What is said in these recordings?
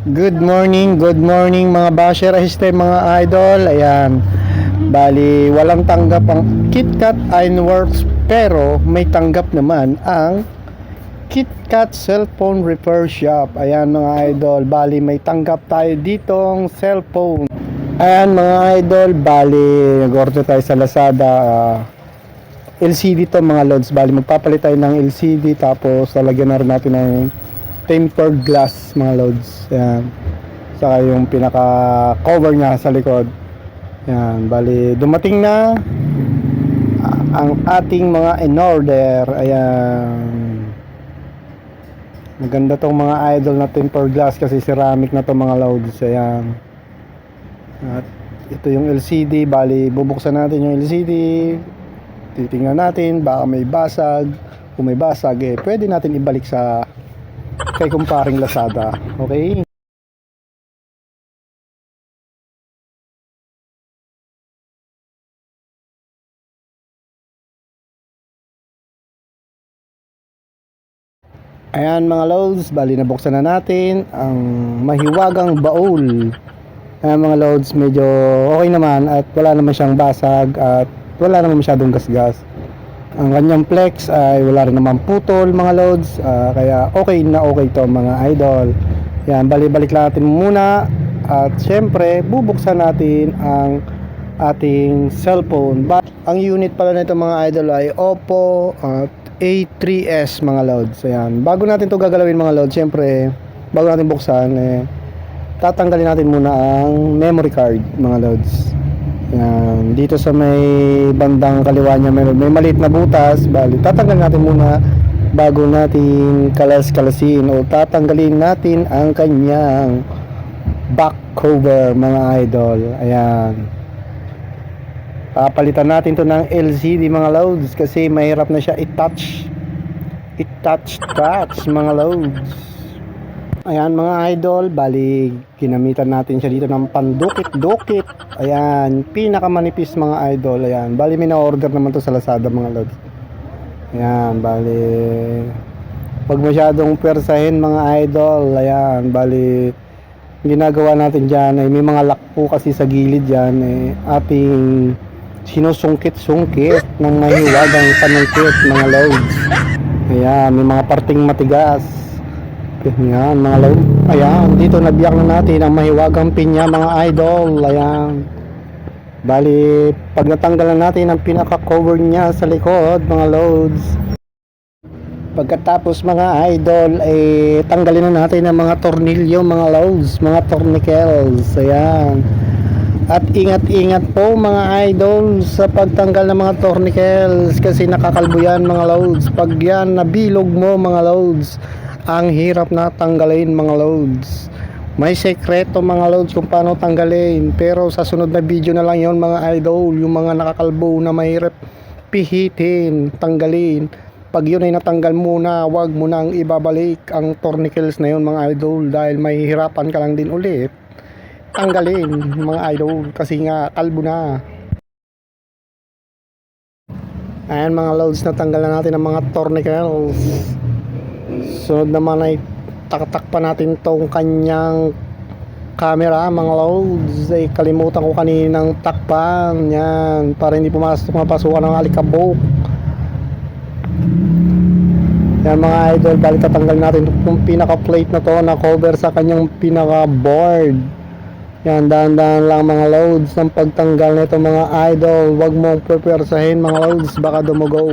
Good morning, good morning mga basher este mga idol. Ayan. Bali, walang tanggap ang KitKat Ironworks pero may tanggap naman ang KitKat Cellphone Repair Shop. Ayan mga idol, bali may tanggap tayo ditong cellphone. Ayan mga idol, bali nag-order tayo sa Lazada. ah, LCD to mga loads. Bali magpapalit tayo ng LCD tapos lalagyan na rin natin ng tempered glass mga loads. Ayan. Saka yung pinaka cover niya sa likod. Ayan. Bali dumating na ang ating mga in order. Ayan. Maganda tong mga idol na tempered glass kasi ceramic na to mga loads. Ayan. At ito yung LCD. Bali bubuksan natin yung LCD titingnan natin baka may basag kung may basag eh pwede natin ibalik sa kay kumparing Lazada okay Ayan mga loads, bali nabuksan na natin ang mahiwagang baul. Ayan mga loads, medyo okay naman at wala naman siyang basag at wala naman masyadong gasgas. Ang kanyang flex ay wala rin naman putol mga loads, ah, kaya okay na okay to mga idol. Yan, bali-balik natin muna at syempre bubuksan natin ang ating cellphone. Ba- ang unit pala nito mga idol ay Oppo at A3s mga loads. Ayan. Bago natin to gagalawin mga loads, syempre bago natin buksan eh tatanggalin natin muna ang memory card mga loads. Yan. Dito sa may bandang kaliwa niya may, may maliit na butas. Bali, tatanggalin natin muna bago natin kalas-kalasin o tatanggalin natin ang kanyang back cover mga idol. Ayan. Papalitan natin to ng LCD mga loads kasi mahirap na siya i-touch. I-touch touch mga loads. Ayan mga idol, bali ginamitan natin siya dito ng pandukit-dukit. Ayan, pinakamanipis mga idol. Ayan, bali may na-order naman to sa Lazada mga lods. Ayan, bali wag masyadong persahin mga idol. Ayan, bali ginagawa natin dyan ay may mga lock po kasi sa gilid dyan eh, ating sinusungkit-sungkit ng mahiwagang panungkit mga loads. Ayan, may mga parting matigas. Ayan, mga load. Ayan, dito nabiyak na natin ang mahiwagang pinya, mga idol. Ayan. Bali, pag natanggalan natin ang pinaka-cover niya sa likod, mga loads. Pagkatapos mga idol, eh, tanggalin na natin ang mga tornilyo, mga loads, mga tornicles. Ayan. At ingat-ingat po mga idol sa pagtanggal ng mga tornicles kasi nakakalbo yan mga loads. Pag yan nabilog mo mga loads, ang hirap na tanggalin mga loads. May sekreto mga loads kung paano tanggalin. Pero sa sunod na video na lang yon mga idol, yung mga nakakalbo na mahirap pihitin, tanggalin. Pag yun ay natanggal muna, wag mo nang ibabalik ang tornicles na yun mga idol dahil mahihirapan ka lang din ulit tanggalin mga idol kasi nga kalbo na ayan mga loads na tanggalan natin ang mga tornicles sunod naman ay taktak pa natin tong kanyang camera mga loads ay kalimutan ko kaninang takpan yan para hindi pumasok mapasukan ng alikabok yan mga idol balik tatanggal natin itong pinaka plate na to na cover sa kanyang pinaka board yan, dahan-dahan lang mga loads ng pagtanggal nito mga idol. Huwag mong prepersahin mga loads, baka dumugo.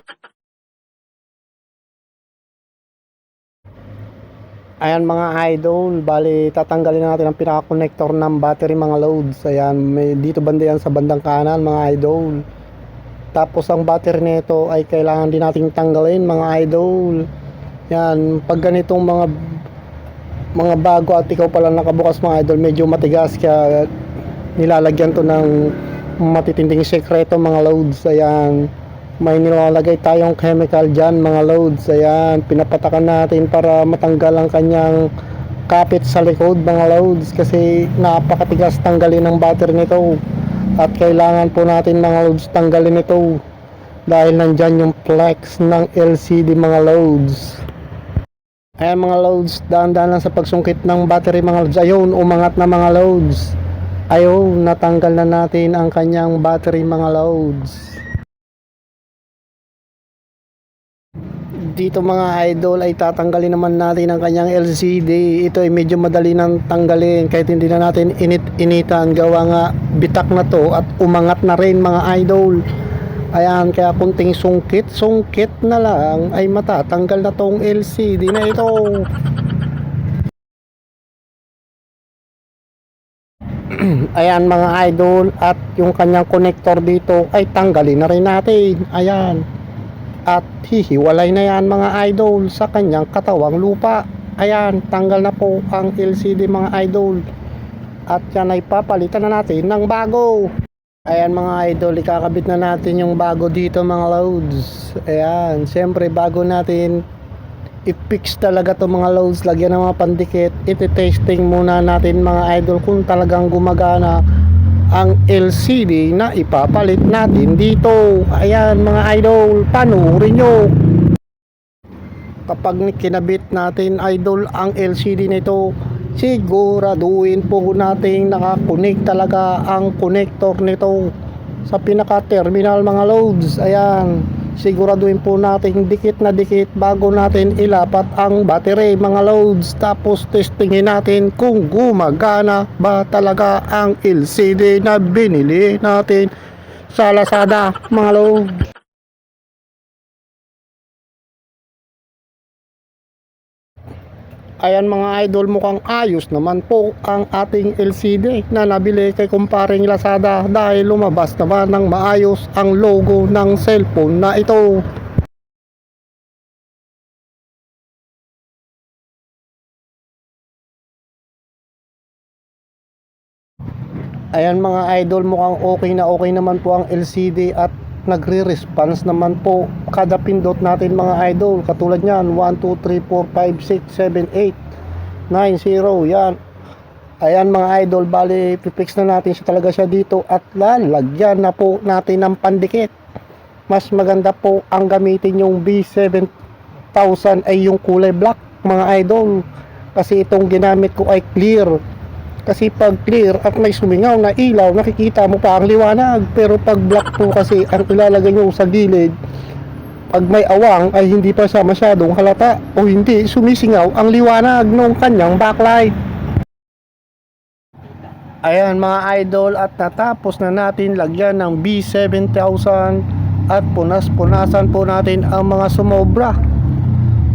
Ayan mga idol, bali tatanggalin natin ang pinaka-connector ng battery mga loads. Ayan, may dito banda yan sa bandang kanan mga idol. Tapos ang battery nito ay kailangan din nating tanggalin mga idol. Yan, pag ganitong mga mga bago at ikaw pala nakabukas mga idol medyo matigas kaya nilalagyan to ng matitinding sekreto mga loads ayan may nilalagay tayong chemical dyan mga loads ayan pinapatakan natin para matanggal ang kanyang kapit sa likod mga loads kasi napakatigas tanggalin ng battery nito at kailangan po natin mga loads tanggalin ito dahil nandyan yung flex ng LCD mga loads Ayan mga loads, dahan-dahan lang sa pagsungkit ng battery mga loads. Ayun, umangat na mga loads. Ayun, natanggal na natin ang kanyang battery mga loads. Dito mga idol ay tatanggalin naman natin ang kanyang LCD. Ito ay medyo madali nang tanggalin kahit hindi na natin init-initan. Gawa nga bitak na to at umangat na rin mga idol. Ayan, kaya kunting sungkit, sungkit na lang ay matatanggal na tong LCD na ito. Ayan mga idol at yung kanyang connector dito ay tanggalin na rin natin. Ayan. At hihiwalay na yan mga idol sa kanyang katawang lupa. Ayan, tanggal na po ang LCD mga idol. At yan ay papalitan na natin ng bago. Ayan mga idol, ikakabit na natin yung bago dito mga loads. Ayan, siyempre bago natin i-fix talaga to mga loads, lagyan ng mga pandikit. Iti-testing muna natin mga idol kung talagang gumagana ang LCD na ipapalit natin dito. Ayan mga idol, panurin nyo. Kapag kinabit natin idol ang LCD nito, siguraduhin po natin nakakunik talaga ang connector nito sa pinaka terminal mga loads ayan siguraduhin po natin dikit na dikit bago natin ilapat ang battery mga loads. Tapos testingin natin kung gumagana ba talaga ang LCD na binili natin sa Lazada mga loads Ayan mga idol mukhang ayos naman po ang ating LCD na nabili kay kumparing Lazada dahil lumabas naman ng maayos ang logo ng cellphone na ito. Ayan mga idol mukhang okay na okay naman po ang LCD at nagre-response naman po kada pindot natin mga idol. Katulad nyan 1, 2, 3, 4, 5, 6, 7, 8 9, 0 yan. Ayan mga idol bali pipix na natin siya talaga siya dito. At lalagyan na po natin ng pandikit. Mas maganda po ang gamitin yung B7000 ay yung kulay black mga idol. Kasi itong ginamit ko ay clear kasi pag clear at may sumingaw na ilaw, nakikita mo pa ang liwanag. Pero pag black po kasi ang ilalagay nyo sa gilid, pag may awang ay hindi pa siya masyadong halata o hindi sumisingaw ang liwanag ng kanyang backlight. Ayan mga idol at natapos na natin lagyan ng B7000 at punas-punasan po natin ang mga sumobra.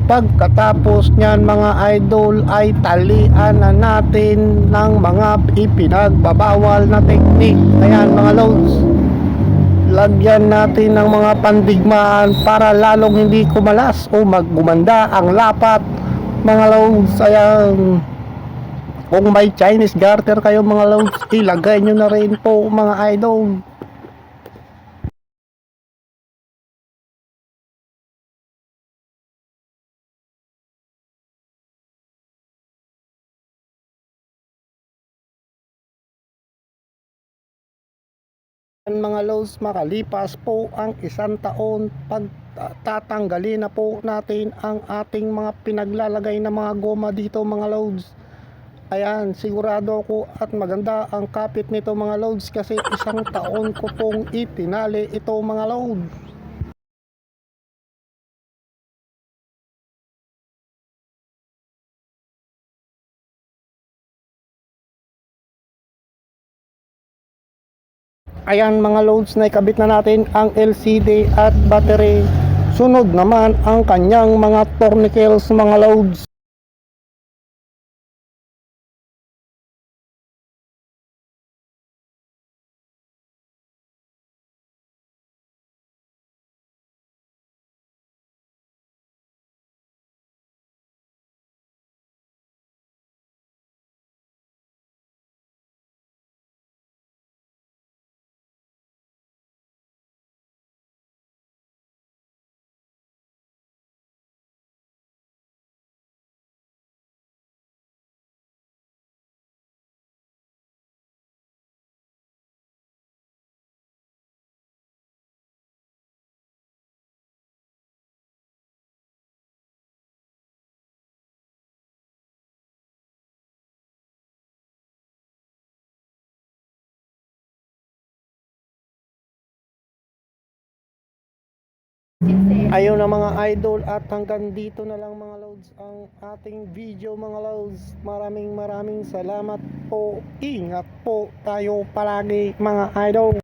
Pagkatapos niyan mga idol ay talian na natin ng mga ipinagbabawal na teknik. Ayan mga loads. Lagyan natin ng mga pandigmaan para lalong hindi kumalas o maggumanda ang lapat. Mga loads, ayan. Kung may Chinese garter kayo mga loads, ilagay nyo na rin po mga idol. Yan mga lows makalipas po ang isang taon pag tatanggalin na po natin ang ating mga pinaglalagay na mga goma dito mga loads. Ayan sigurado ako at maganda ang kapit nito mga loads kasi isang taon ko pong itinali ito mga loads Ayan mga loads na ikabit na natin ang LCD at battery. Sunod naman ang kanyang mga tornicles mga loads. Ayun na mga idol at hanggang dito na lang mga loads ang ating video mga loads. Maraming maraming salamat po. Ingat po tayo palagi mga idol.